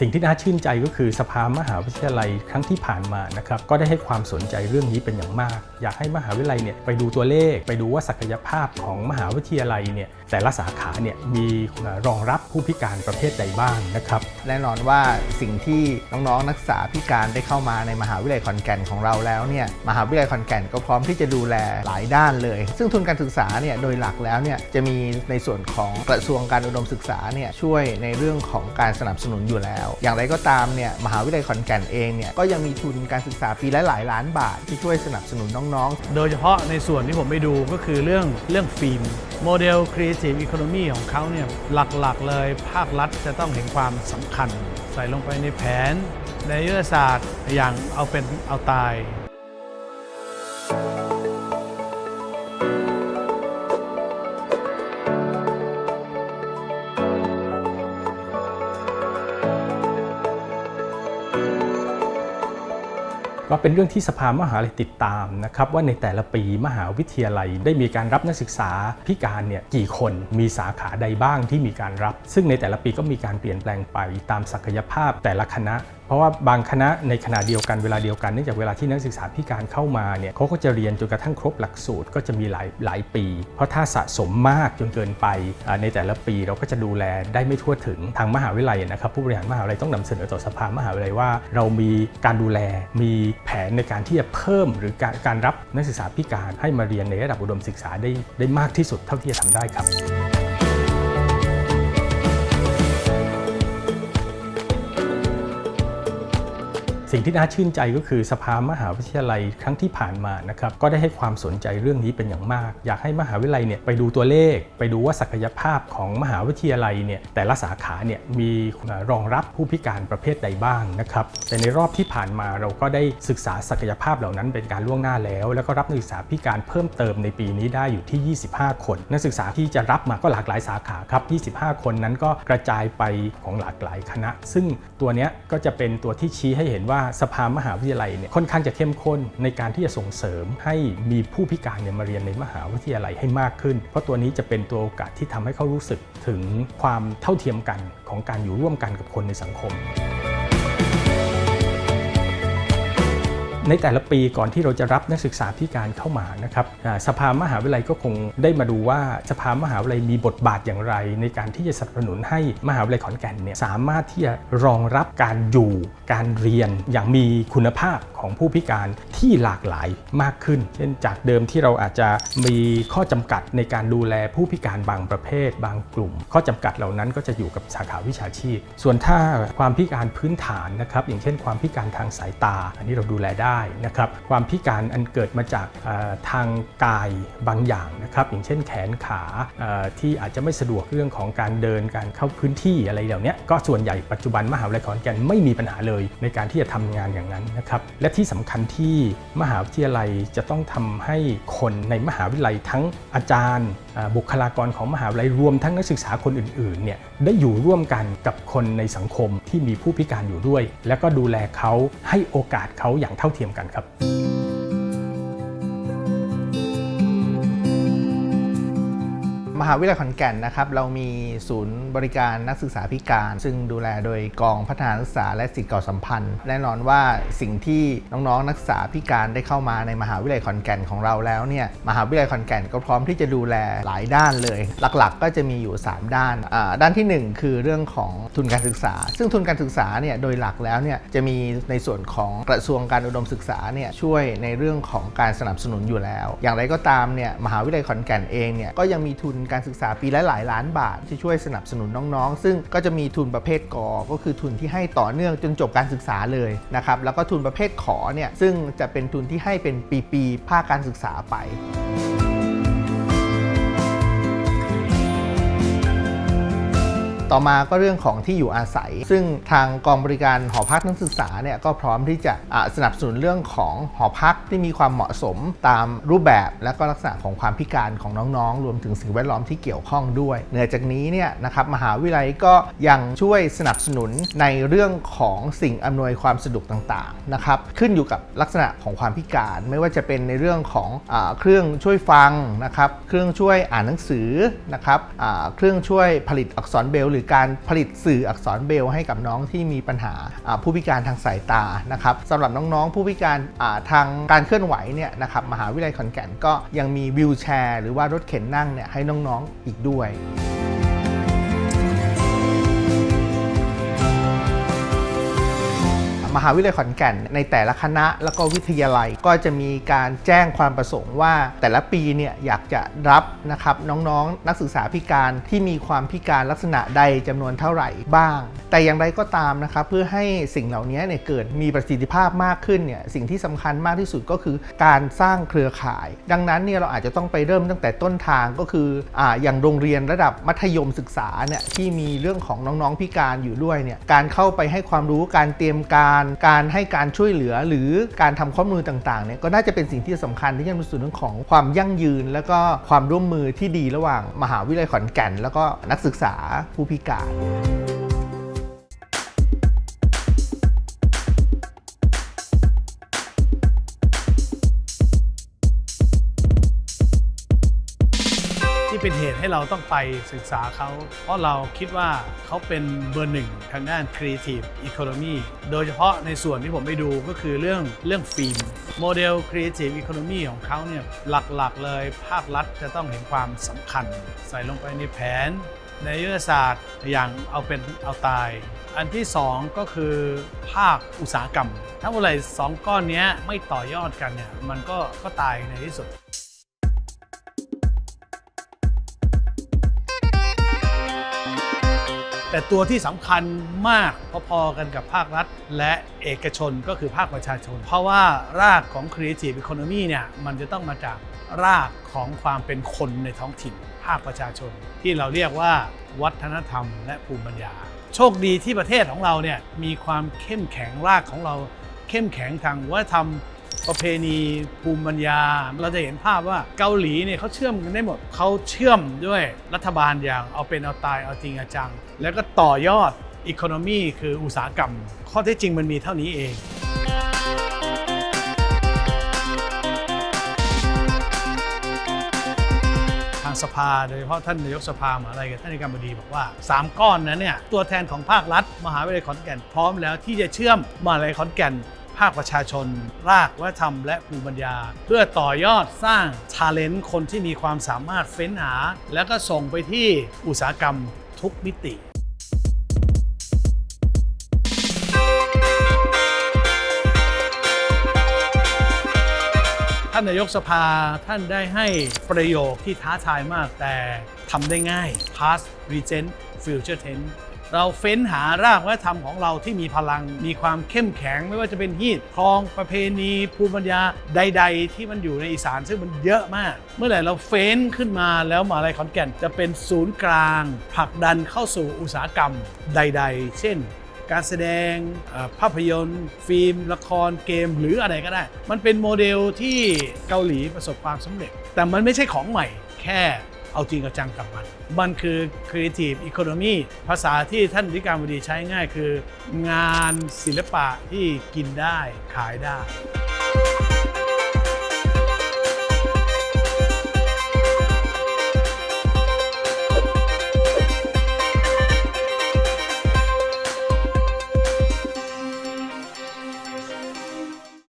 สิ่งที่น่าชื่นใจก็คือสภามหาวิทยาลัยครั้งที่ผ่านมานะครับก็ได้ให้ความสนใจเรื่องนี้เป็นอย่างมาก อยากให้มหาวิทยาลัยเนี่ยไปดูตัวเลข ไปดูว่าศักยภาพของมหาวิทยาลัยเนี่ยแต่ละสาขาเนี่ยมีรองรับผู้พิการประเภทใดบ้างนะครับแน่นอนว่าสิ่งที่น้องๆนักศึกษาพิการได้เข้ามาในมหาวิทยาลัยขอนแก่นของเราแล้วเนี่ยมหาวิทยาลัยขอนแก่นก็พร้อมที่จะดูแลหลายด้านเลย ซึ่งทุนการศึกษาเนี่ยโดยหลักแล้วเนี่ยจะมีในส่วนของกระทรวงการอุดมศึกษาเนี่ยช่วยในเรื่องของการสนับสนุนอยู่แล้วอย่างไรก็ตามเนี่ยมหาวิทยาลัยขอนแก่นเองเนี่ยก็ยังมีทุนการศึกษาปีละหลายล้านบาท ที่ช่วยสนับสนุนน้องๆ โดยเฉพาะในส่วนที่ผมไปดูก็คือเรื่องเรื่องฟิล์มโมเดล Creative Economy ของเขาเนี่ยหลักๆเลยภาครัฐจะต้องเห็นความสำคัญ ใส่ลงไปในแผน ในยุทธศาสตร์อย่างเอาเป็นเอาตาย ก็เป็นเรื่องที่สภามหาลัยติดตามนะครับว่าในแต่ละปีมหาวิทยาลัยได้มีการรับนักศึกษาพิการเนี่ยกี่คนมีสาขาใดบ้างที่มีการรับ ซึ่งในแต่ละปีก็มีการเปลี่ยนแปลงไปตามศักยภาพแต่ละคณะเพราะว่าบางคณะในขณะเดียวกันเวลาเดียวกันเนื่องจากเวลาที่นักศึกษาพิการเข้ามาเนี่ยเขาก็จะเรียนจนกระทั่งครบหลักสูตรก็จะมีหลายหลายปี เพราะถ้าสะสมมากจนเกินไปในแต่ละปีเราก็จะดูแลได้ไม่ทั่วถึงทางมหาวิทยาลัยนะครับผู้บริหารมหาวิทยาลัยต้องนำเสนอต่อสภามหาวิทยาลัยว่า เรามีการดูแลมีแผนในการที่จะเพิ่ม หรือการการรับนักศึกษาพิการให้มาเรียนในระดับอุดมศึกษาได้ได้มากที่สุดเท่าที่จะทำได้ครับ สิ่งที่น่าชื่นใจก็คือสภามหาวิทยาลัยครั้งที่ผ่านมานะครับก็ได้ให้ความสนใจเรื่องนี้เป็นอย่างมาก อยากให้มหาวิทยาลัยเนี่ยไปดูตัวเลข ไปดูว่าศักยภาพของมหาวิทยาลัยเนี่ยแต่ละสาขาเนี่ยมีรองรับผู้พิการประเภทใดบ้างนะครับแต่ในรอบที่ผ่านมาเราก็ได้ศึกษาศักยภาพเหล่านั้นเป็นการล่วงหน้าแล้ว แล้วก็รับนักศึกษาพิการเพิ่มเติมในปีนี้ได้อยู่ที่ 25 คน นักศึกษาที่จะรับมาก็หลากหลายสาขาครับ25 คนนั้นก็กระจายไปของหลากหลายคณะ ซึ่งตัวเนี้ยก็จะเป็นตัวที่ชี้ให้เห็นว่าสภามหาวิทยาลัยเนี่ยค่อนข้างจะเข้มข้นในการที่จะส่งเสริมให้มีผู้พิการเนี่ยมาเรียนในมหาวิทยาลัยให้มากขึ้น เพราะตัวนี้จะเป็นตัวโอกาสที่ทำให้เขารู้สึกถึงความเท่าเทียมกันของการอยู่ร่วมกันกับคนในสังคม ในแต่ละปีก่อนที่เราจะรับนักศึกษาพิการเข้ามานะครับสภามหาวิทยาลัยก็คงได้มาดูว่าสภามหาวิทยาลัยมีบทบาทอย่างไร ในการที่จะสนับสนุนให้มหาวิทยาลัยขอนแก่นเนี่ยสามารถที่จะรองรับการอยู่การเรียนอย่างมีคุณภาพของผู้พิการที่หลากหลายมากขึ้น เช่นจากเดิมที่เราอาจจะมีข้อจำกัดในการดูแลผู้พิการบางประเภท บางกลุ่ม ข้อจำกัดเหล่านั้นก็จะอยู่กับสาขาวิชาชีพ ส่วนถ้าความพิการพื้นฐานนะครับอย่างเช่น ความพิการทางสายตา อันนี้เราดูแลได้นะครับ ความพิการอันเกิดมาจากทางกายบางอย่างนะครับ อย่างเช่นแขนขาที่อาจจะไม่สะดวกเรื่องของการเดินการเข้าพื้นที่อะไรเหล่านี้ก็ส่วนใหญ่ปัจจุบันมหาวิทยาลัยขอนแก่นไม่มีปัญหาเลยในการที่จะทำงานอย่างนั้นนะครับ และที่สำคัญที่มหาวิทยาลัยจะต้องทำให้คนในมหาวิทยาลัยทั้งอาจารย์ บุคลากรของมหาวิทยาลัยรวมทั้งนักศึกษาคนอื่นๆเนี่ยได้อยู่ร่วมกันกับคนในสังคมที่มีผู้พิการอยู่ด้วย แล้วก็ดูแลเขาให้โอกาสเขาอย่างเท่าเทียมกันครับ หาวิทยาลัยขอนแก่นนะครับเรามีศูนย์บริการนักศึกษาพิการ ซึ่งดูแลโดยกองพัฒนานักศึกษาและสิทธิเก่าสัมพันธ์ แน่นอนว่าสิ่งที่น้องๆนักศึกษาพิการได้เข้ามาในมหาวิทยาลัยขอนแก่นของเราแล้วเนี่ยมหาวิทยาลัยขอนแก่นก็พร้อมที่จะดูแลหลายด้านเลย หลักๆ ก็จะมีอยู่ 3 ด้าน ด้านทีหนึ่1 คือเรื่องของทุนการศึกษา ซึ่งทุนการศึกษาเนี่ยโดยหลักแล้วเนี่ยจะมีในส่วนของกระทรวงการอุดมศึกษาเนี่ยช่วยในเรื่องของการสนับสนุนอยู่แล้ว อย่างไรก็ตามเนี่ยมหาวิทยาลัยขอนแก่นเองเนี่ยก็ยังมีทุนการศึกษาปีละหลายล้านบาท ที่ช่วยสนับสนุนน้องๆ ซึ่งก็จะมีทุนประเภทกอก็คือทุนที่ให้ต่อเนื่องจนจบการศึกษาเลยนะครับแล้วก็ทุนประเภทขอเนี่ยซึ่งจะเป็นทุนที่ให้เป็นปีๆภาคการศึกษาไป ต่อมาก็เรื่องของที่อยู่อาศัย ซึ่งทางกองบริการหอพักนักศึกษาเนี่ยก็พร้อมที่จะะสนับสนุนเรื่องของหอพักที่มีความเหมาะสมตามรูปแบบและก็ลักษณะของความพิการของน้องๆ รวมถึงสิ่งแวดล้อมที่เกี่ยวข้องด้วยเหนือจากนี้เนี่ยนะครับมหาวิทยาลัยก็ยังช่วยสนับสนุนในเรื่องของสิ่งอำนวยความสะดวกต่างๆนะครับขึ้นอยู่กับลักษณะของความพิการ ไม่ว่าจะเป็นในเรื่องของอเครื่องช่วยฟังนะครับเครื่องช่วยอ่านหนังสือนะครับเครื่องช่วยผลิตอักษรเบลหรือการผลิตสื่ออักษรเบลให้กับน้องที่มีปัญหาผู้พิการทางสายตานะครับสำหรับน้องๆ ผู้พิการาทางการเคลื่อนไหวเนี่ยนะครับมหาวิทยาลัยขอนแก่นก็ยังมีวิวแชร์ หรือว่ารถเข็นนั่งเนี่ยให้น้องๆอีกด้วย หาวิทยาลัยขอนแก่น ในแต่ละคณะแล้วก็วิทยาลัยก็จะมีการแจ้งความประสงค์ว่า แต่ละปีเนี่ยอยากจะรับนะครับน้องๆ นักศึกษาพิการที่มีความพิการลักษณะใดจำนวนเท่าไหร่บ้าง แต่อย่างไรก็ตามนะครับเพื่อให้สิ่งเหล่านี้เนี่ยเกิดมีประสิทธิภาพมากขึ้นเนี่ยสิ่งที่สำคัญมากที่สุดก็คือการสร้างเครือข่าย ดังนั้นเนี่ยเราอาจจะต้องไปเริ่มตั้งแต่ต้นทางก็คืออ่าอย่างโรงเรียนระดับมัธยมศึกษาเนี่ยที่มีเรื่องของน้องๆพิการอยู่ด้วยเนี่ยการเข้าไปให้ความรู้การเตรียมการการให้การช่วยเหลือหรือการทำข้อมูลต่างๆเนี่ยก็น่าจะเป็นสิ่งที่สำคัญที่ยังเป็นส่วนหนึ่งของความยั่งยืน แล้วก็ความร่วมมือที่ดีระหว่างมหาวิทยาลัยขอนแก่น แล้วก็นักศึกษาผู้พิการ เป็นเหตุให้เราต้องไปศึกษาเขา เพราะเราคิดว่าเขาเป็นเบอร์หนึ่งทางด้าน Creative Economy โดยเฉพาะในส่วนที่ผมไปดูก็คือเรื่องเรื่องฟิล์มโมเดล Creative Economy ของเขาเนี่ยหลักๆเลยภาครัฐจะต้องเห็นความสำคัญ ใส่ลงไปในแผน ในยุทธศาสตร์อย่างเอาเป็นเอาตาย อันที่ 2 ก็คือภาคอุตสาหกรรม ถ้าเมื่อไหร่สองก้อนนี้ไม่ต่อยอดกันเนี่ยมันก็ก็ตายในที่สุด แต่ตัวที่สำคัญมากพอๆกันกับภาครัฐ และเอกชนก็คือภาคประชาชน เพราะว่ารากของ Creative Economy เนี่ยมันจะต้องมาจากรากของความเป็นคนในท้องถิ่น ภาคประชาชน ที่เราเรียกว่าวัฒนธรรมและภูมิปัญญา โชคดีที่ประเทศของเราเนี่ยมีความเข้มแข็งรากของเรา เข้มแข็งทางวัฒนธรรม ประเพณีภูมิปัญญา เราจะเห็นภาพว่าเกาหลีเนี่ยเขาเชื่อมกันได้หมดเขาเชื่อมด้วยรัฐบาลอย่างเอาเป็นเอาตายเอาจริงเอาจัง แล้วก็ต่อยอดอีโคโนมีคืออุตสาหกรรม ข้อเท็จจริงมันมีเท่านี้เองทางสภาโดยเฉพาะท่านนายกสภามหาอะไรกับท่านนายการบดีบอกว่า 3 ก้อนนั้นเนี่ยตัวแทนของภาครัฐ มหาวิทยาลัยขอนแก่นพร้อมแล้วที่จะเชื่อมมหาวิทยาลัยขอนแก่น ภาคประชาชน รากวัฒนธรรมและภูมิปัญญา เพื่อต่อยอดสร้างชาเลนจ์คนที่มีความสามารถเฟ้นหา แล้วก็ส่งไปที่อุตสาหกรรมทุกมิติท่านนายกสภาท่านได้ให้ประโยคที่ท้าทายมากแต่ทำได้ง่าย past present future tense เราเฟ้นหารากวัฒนธรรมของเราที่มีพลังมีความเข้มแข็ง ไม่ว่าจะเป็นฮีตคลองประเพณี ภูมิปัญญาใด ๆ ที่มันอยู่ในอีสานซึ่งมันเยอะมาก เมื่อไหร่เราเฟ้นขึ้นมาแล้วมหาลัยขอนแก่นจะเป็นศูนย์กลางผลักดันเข้าสู่อุตสาหกรรมใด ๆ เช่นการแสดงภาพยนตร์ ฟิล์ม ละครเกมหรืออะไรก็ได้ มันเป็นโมเดลที่เกาหลีประสบความสำเร็จ แต่มันไม่ใช่ของใหม่ แค่ เอาจริงเอาจังกับมัน มันคือ Creative Economy ภาษาที่ท่านธิการบดีใช้ง่ายคือ งานศิลปะที่กินได้ขายได้